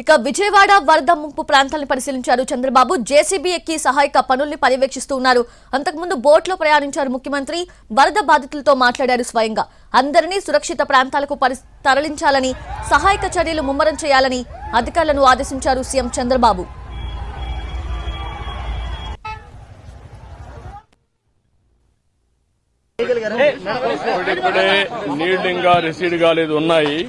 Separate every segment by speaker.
Speaker 1: ఇక విజయవాడ వరద ముంపు ప్రాంతాలను పరిశీలించారు చంద్రబాబు. జేసీబీ ఎక్కి సహాయక పనుల్ని పర్యవేక్షిస్తూ ఉన్నారు. అంతకుముందు బోట్లో ప్రయాణించారు ముఖ్యమంత్రి. వరద బాధితులతో మాట్లాడారు స్వయంగా. అందరినీ సురక్షిత ప్రాంతాలకు పరి- తరలించాలని సహాయక చర్యలు ముమ్మరం చేయాలని అధికారులను ఆదేశించారు సీఎం చంద్రబాబు.
Speaker 2: ఇప్పుడిప్పుడే ఇంకా రిసీడ్ కాలేదు ఉన్నాయి.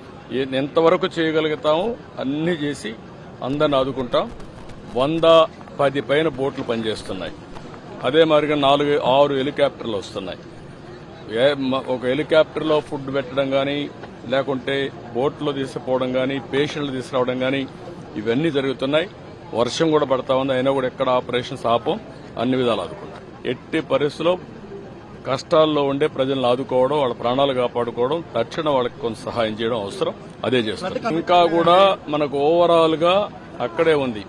Speaker 2: ఎంతవరకు చేయగలుగుతాము అన్ని చేసి అందరిని ఆదుకుంటాం. వంద పది పైన బోట్లు పనిచేస్తున్నాయి. అదే మాదిరిగా నాలుగు ఆరు హెలికాప్టర్లు వస్తున్నాయి. ఏ- ఒక హెలికాప్టర్లో ఫుడ్ పెట్టడం కానీ లేకుంటే బోట్లో తీసుకుపోవడం కానీ పేషెంట్లు తీసుకురావడం కానీ ఇవన్నీ జరుగుతున్నాయి. వర్షం కూడా పడతా ఉంది. అయినా కూడా ఎక్కడ ఆపరేషన్స్ ఆపం. అన్ని విధాలు ఆదుకుంటాం. ఎట్టి పరిస్థితుల్లో కష్టాల్లో ఉండే ప్రజలను ఆదుకోవడం వాళ్ళ ప్రాణాలు కాపాడుకోవడం తక్షణ వాళ్ళకి కొంత సహాయం చేయడం అవసరం. అదే చేస్తారు ఇంకా కూడా మనకు ఓవరాల్గా అక్కడే ఉంది.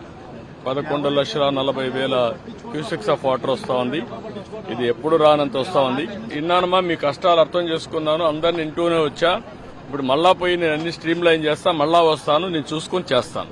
Speaker 2: పదకొండు లక్షల నలభై వేల క్యూసెక్స్ ఆఫ్ వాటర్ వస్తా ఉంది. ఇది ఎప్పుడు రానంత వస్తా ఉంది. ఇన్నానమ్మా మీ కష్టాలు అర్థం చేసుకున్నాను. అందరిని ఇంటూనే వచ్చా. ఇప్పుడు మళ్ళా పోయి నేను అన్ని స్ట్రీమ్ లైన్ చేస్తా మళ్ళా వస్తాను. నేను చూసుకొని చేస్తాను.